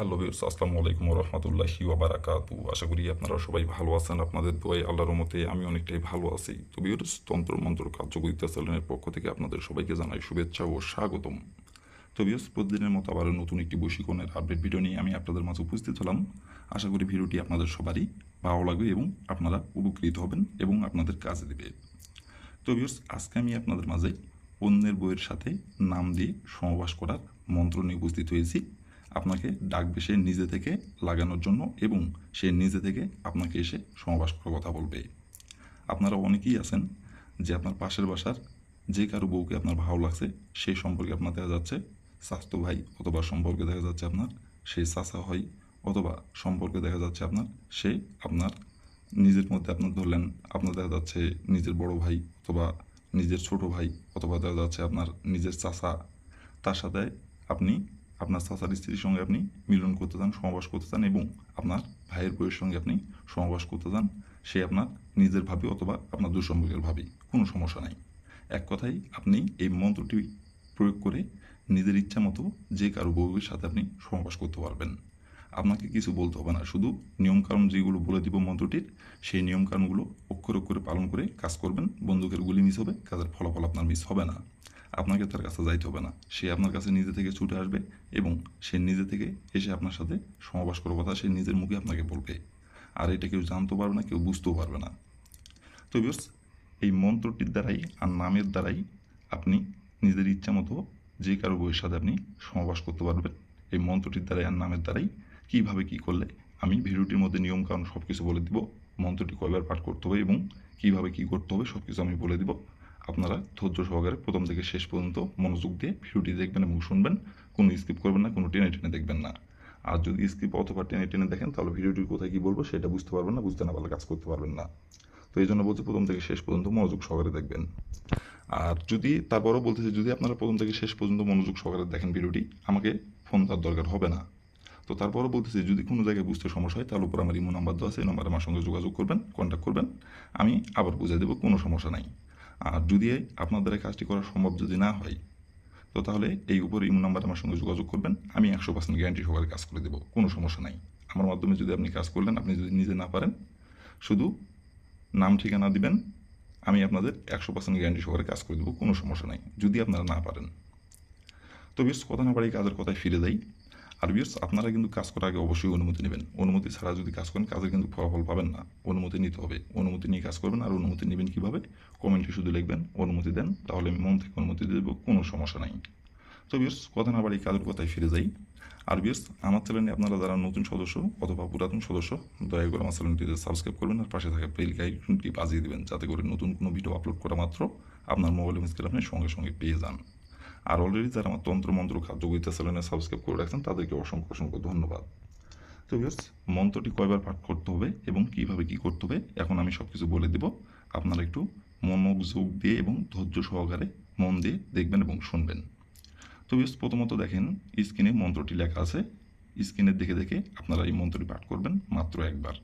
Hello viewers আসসালামু আলাইকুম রহমতুল্লাহি ওবারাকাতু আশা করি আপনারা সবাই ভালো আছেন, আপনাদের দোয়াই আল্লাহর মতে আমি অনেকটাই ভালো আছি। তো ভিউর্স তন্ত্র মন্ত্র কার্যকরিতা চ্যানেলের পক্ষ থেকে আপনাদের সবাইকে জানাই শুভেচ্ছা ও স্বাগতম। তো ভিউর্স প্রতিদিনের মতো আবার নতুন একটি বৈশিকণের আপডেট ভিডিও নিয়ে আমি আপনাদের মাঝে উপস্থিত হলাম। আশা করি ভিডিওটি আপনাদের সবারই ভালো লাগবে এবং আপনারা উপকৃত হবেন এবং আপনাদের কাজে দেবে। তো ভিউর্স আজকে আমি আপনাদের মাঝে অন্যের বইয়ের সাথে নাম দিয়ে সমবাস করার মন্ত্র নিয়ে উপস্থিত হয়েছি। আপনাকে ডাকবে সে নিজে থেকে লাগানোর জন্য এবং সে নিজে থেকে আপনাকে এসে সমাবাস করার কথা বলবে। আপনারা অনেকেই আছেন যে আপনার পাশের বাসার যে কারও বউকে আপনার ভালো লাগছে, সেই সম্পর্কে আপনার দেখা যাচ্ছে। স্বাস্থ্য ভাই অথবা সম্পর্কে দেখা যাচ্ছে আপনার সেই চাচা হয় অথবা সম্পর্কে দেখা যাচ্ছে আপনার, সে আপনার নিজের মধ্যে আপনার ধরলেন, আপনার দেখা যাচ্ছে নিজের বড় ভাই অথবা নিজের ছোট ভাই অথবা দেখা যাচ্ছে আপনার নিজের চাচা। তার সাথে আপনি আপনার চাচার স্ত্রীর সঙ্গে আপনি মিলন করতে চান সমাবাস করতে চান এবং আপনার ভাইয়ের বউয়ের সঙ্গে আপনি সমাবাস করতে চান, সে আপনার নিজের ভাবি অথবা আপনার দুঃসম্পর্কের ভাবি, কোনো সমস্যা নাই। এক কথায় আপনি এই মন্ত্রটি প্রয়োগ করে নিজের ইচ্ছা মতো যে কারও বউয়ের সাথে আপনি সমাবাস করতে পারবেন। আপনাকে কিছু বলতে হবে না, শুধু নিয়মকানুন যেগুলো বলে দিব মন্ত্রটির, সেই নিয়মকানুনগুলো অক্ষর অক্ষরে পালন করে কাজ করবেন, বন্দুকের গুলি মিস হবে, কাজের ফলাফল আপনার মিস হবে না। আপনাকে তার কাছে যাইতে হবে না। সে আপনার কাছে নিজে থেকে ছুটে আসবে এবং সে নিজে থেকে এসে আপনার সাথে সমাবাস করার কথা সে নিজের মুখে আপনাকে বলবে। আর এটা কেউ জানতেও পারবে না, কেউ বুঝতেও পারবে না। তো বিয়স এই মন্ত্রটির দ্বারাই আর নামের দ্বারাই আপনি নিজের ইচ্ছা মতো যে কারও বইয়ের সাথে আপনি সমাবাস করতে পারবেন। এই মন্ত্রটির দ্বারাই আর নামের দ্বারাই কীভাবে কী করলে আমি ভিডিওটির মধ্যে নিয়মকানুন সব কিছু বলে দিব, মন্ত্রটি কয়বার পাঠ করতে হবে এবং কীভাবে কী করতে হবে সব কিছু আমি বলে দিব। আপনারা ধৈর্য সহকারে প্রথম থেকে শেষ পর্যন্ত মনোযোগ দিয়ে ভিডিওটি দেখবেন এবং শুনবেন। কোনো স্কিপ করবেন না, কোনো টেনে টেনে দেখবেন না। আর যদি স্কিপ অথবা টেনে টেনে দেখেন, তাহলে ভিডিওটির কোথায় কী বলব সেটা বুঝতে পারবেন না, বুঝতে না পারলে কাজ করতে পারবেন না। তো এই জন্য বলছি প্রথম থেকে শেষ পর্যন্ত মনোযোগ সহকারে দেখবেন। আর যদি তারপরও বলতেছে যদি আপনারা প্রথম থেকে শেষ পর্যন্ত মনোযোগ সহকারে দেখেন ভিডিওটি, আমাকে ফোন তার দরকার হবে না। তো তারপরও বলতেছি যদি কোনো জায়গায় বুঝতে সমস্যা হয়, তাহলে উপর আমার ইমো নাম্বার দেওয়া আছে, এই নাম্বারে আমার সঙ্গে যোগাযোগ করবেন কন্ট্যাক্ট করবেন। আমি আবার বুঝিয়ে দেবো, কোনো সমস্যা নাই। আর যদি আপনাদের এই কাজটি করা সম্ভব যদি না হয়, তো তাহলে এই উপরে ইমো নাম্বারে আমার সঙ্গে যোগাযোগ করবেন, আমি একশো পার্সেন্ট গ্যারান্টি সহকারে কাজ করে দেবো, কোনো সমস্যা নাই। আমার মাধ্যমে যদি আপনি কাজ করলেন, আপনি যদি নিজে না পারেন, শুধু নাম, ঠিকানা দিবেন, আমি আপনাদের একশো পার্সেন্ট গ্যারান্টি সহকারে কাজ করে দেবো, কোনো সমস্যা নাই, যদি আপনারা না পারেন। তো বেশ, কথা না পারি কাজের কথায় ফিরে যাই। আর বিয়ার্স আপনারা কিন্তু কাজ করার আগে অবশ্যই অনুমতি নেবেন। অনুমতি ছাড়া যদি কাজ করেন, কাজের কিন্তু ফলাফল পাবেন না। অনুমতি নিতে হবে। অনুমতি নিয়ে কাজ করবেন, আর অনুমতি নেবেন কীভাবে? কমেন্টে শুধু লিখবেন, অনুমতি দেন, তাহলে আমি মন থেকে অনুমতি দিয়ে দেবো, কোনো সমস্যা নাই। তো বিয়ার্স কথা না বাড়ি কাজের কথায় ফিরে যাই। আর বিয়ার্স আমার চ্যানেলে আপনারা যারা নতুন সদস্য অথবা পুরাতন সদস্য, দয়া করে আমার চ্যানেলটিতে সাবস্ক্রাইব করবেন আর পাশে থাকা বেল আইকনটি বাজিয়ে দেবেন, যাতে করে নতুন কোনো ভিডিও আপলোড করা মাত্র আপনার মোবাইল স্ক্রিন আপনি সঙ্গে সঙ্গে পেয়ে যান। আর অলরেডি যারা আমার তন্ত্র মন্ত্র খাদ্যগীতা চ্যানেলে সাবস্ক্রাইব করে রাখছেন, তাদেরকে অসংখ্য অসংখ্য ধন্যবাদ। তো বিয়ার্স মন্ত্রটি কয়বার পাঠ করতে হবে এবং কীভাবে কি করতে হবে, এখন আমি সব কিছু বলে দেব। আপনারা একটু মনোযোগ দিয়ে এবং ধৈর্য সহকারে মন দিয়ে দেখবেন এবং শুনবেন। তো বিয়ার্স প্রথমত দেখেন, স্ক্রিনে মন্ত্রটি লেখা আছে। স্ক্রিনের দেখে দেখে আপনারা এই মন্ত্রটি পাঠ করবেন মাত্র একবার।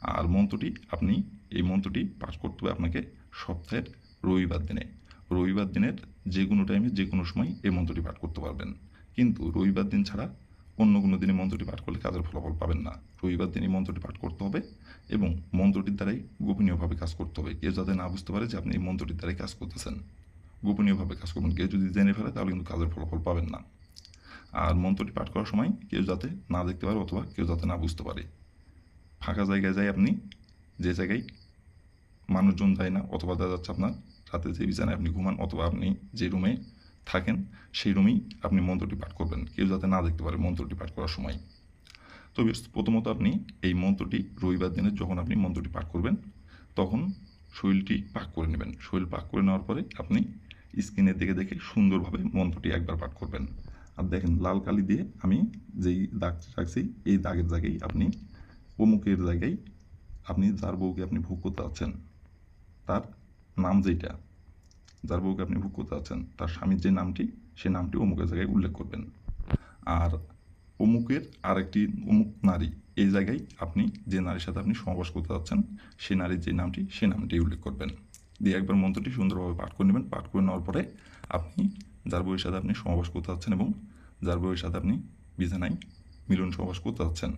আর মন্ত্রটি, আপনি এই মন্ত্রটি পাঠ করতে হবে আপনাকে সপ্তাহের রবিবার দিনে। রবিবার দিনের যে কোনো টাইমে যে কোনো সময় এই মন্ত্রটি পাঠ করতে পারবেন। কিন্তু রবিবার দিন ছাড়া অন্য কোনো দিনে মন্ত্রটি পাঠ করলে কাজের ফলাফল পাবেন না। রবিবার দিন এই মন্ত্রটি পাঠ করতে হবে এবং মন্ত্রটির দ্বারাই গোপনীয়ভাবে কাজ করতে হবে। কেউ যাতে না বুঝতে পারে যে আপনি এই মন্ত্রটির দ্বারাই কাজ করতেছেন। গোপনীয়ভাবে কাজ করবেন। কেউ যদি জেনে ফেলে, তাহলে কিন্তু কাজের ফলাফল পাবেন না। আর মন্ত্রটি পাঠ করার সময় কেউ যাতে না দেখতে পারে অথবা কেউ যাতে না বুঝতে পারে। ফাঁকা জায়গায় যাই আপনি, যে জায়গায় মানুষজন যায় না অথবা দেখা যাচ্ছে আপনার রাতে যে বিছানায় আপনি ঘুমান অথবা আপনি যে রুমে থাকেন, সেই রুমেই আপনি মন্ত্রটি পাঠ করবেন। কেউ যাতে না দেখতে পারে মন্ত্রটি পাঠ করার সময়। তো প্রথমত আপনি এই মন্ত্রটি রবিবার দিনে যখন আপনি মন্ত্রটি পাঠ করবেন, তখন শরীরটি পাক করে নেবেন। শরীর পাক করে নেওয়ার পরে আপনি স্ক্রিনের দিকে দেখে সুন্দরভাবে মন্ত্রটি একবার পাঠ করবেন। আর দেখেন, লাল কালি দিয়ে আমি যেই দাগ রাখছি, এই দাগের জায়গায় আপনি, অমুকের জায়গায় আপনি, যার বউকে আপনি ভোগ করতে আছেন তার নাম যেটা যার বউকে আপনি ভোগ করতে আছেন তার স্বামীর যে নামটি, সে নামটি অমুকের জায়গায় উল্লেখ করবেন। আর অমুকের আরেকটি অমুক নারী, এই জায়গায় আপনি যে নারীর সাথে আপনি সমাবেশ করতে যাচ্ছেন সেই নারীর যে নামটি সেই নামটি উল্লেখ করবেন। দিয়ে একবার মন্ত্রটি সুন্দরভাবে পাঠ করে নেবেন। পাঠ করে নেওয়ার পরে আপনি যার বউয়ের সাথে আপনি সমাবেশ করতে যাচ্ছেন এবং যার বউয়ের সাথে আপনি বিছানায় মিলন সহবাস করতে যাচ্ছেন,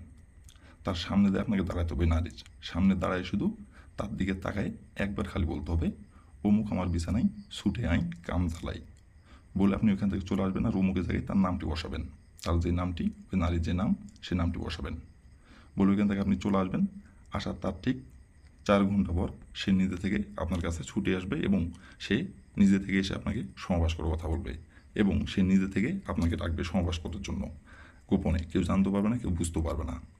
তার সামনে দিয়ে আপনাকে দাঁড়াতে হবে নারীর। সামনে দাঁড়ায় শুধু তার দিকে তাকায়, একবার খালি বলতে হবে অমুক আমার বিছানায়, ছুটে আইন কাম জ্বালাই বলে আপনি ওইখান থেকে চলে আসবেন আর অমুকের জায়গায় তার নামটি বসাবেন। তার যে নামটি, ওই নারীর যে নাম, সে নামটি বসাবেন। বলে ওইখান থেকে আপনি চলে আসবেন। আসার তার ঠিক চার ঘণ্টা পর সে নিজে থেকে আপনার কাছে ছুটে আসবে এবং সে নিজে থেকে এসে আপনাকে সমাবাস করার কথা বলবে এবং সে নিজে থেকে আপনাকে ডাকবে সমাবাস করার জন্য। গোপনে কেউ জানতে পারবে না, কেউ বুঝতেও পারবে না।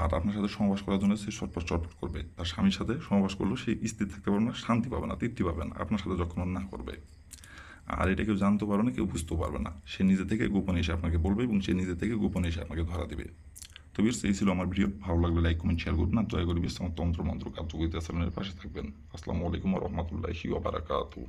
আর আপনার সাথে সমাবাস করার জন্য সে চটপট চটপট করবে। তার স্বামীর সাথে সমাবাস করলেও সে স্থির থাকতে পারবে না, শান্তি পাবে না, তৃপ্তি পাবে না। আপনার সাথে যখন না করবে, আর এটা কেউ জানতে পারবে না, কেউ বুঝতেও পারবে না। সে নিজে থেকে গোপনে এসে আপনাকে বলবে এবং সে নিজে থেকে গোপনে এসে আপনাকে ধরা দেবে। তো বিয়ার্স এই ছিল আমার ভিডিও। ভালো লাগলে লাইক, কমেন্ট শেয়ার করবেন আর দয়া করে বিয়ার্স আমার তন্ত্র মন্ত্র কার্যকরিতা চ্যানেলের পাশে থাকবেন। আসসালামু আলাইকুম রহমতুল্লাহি ওবারাকাতু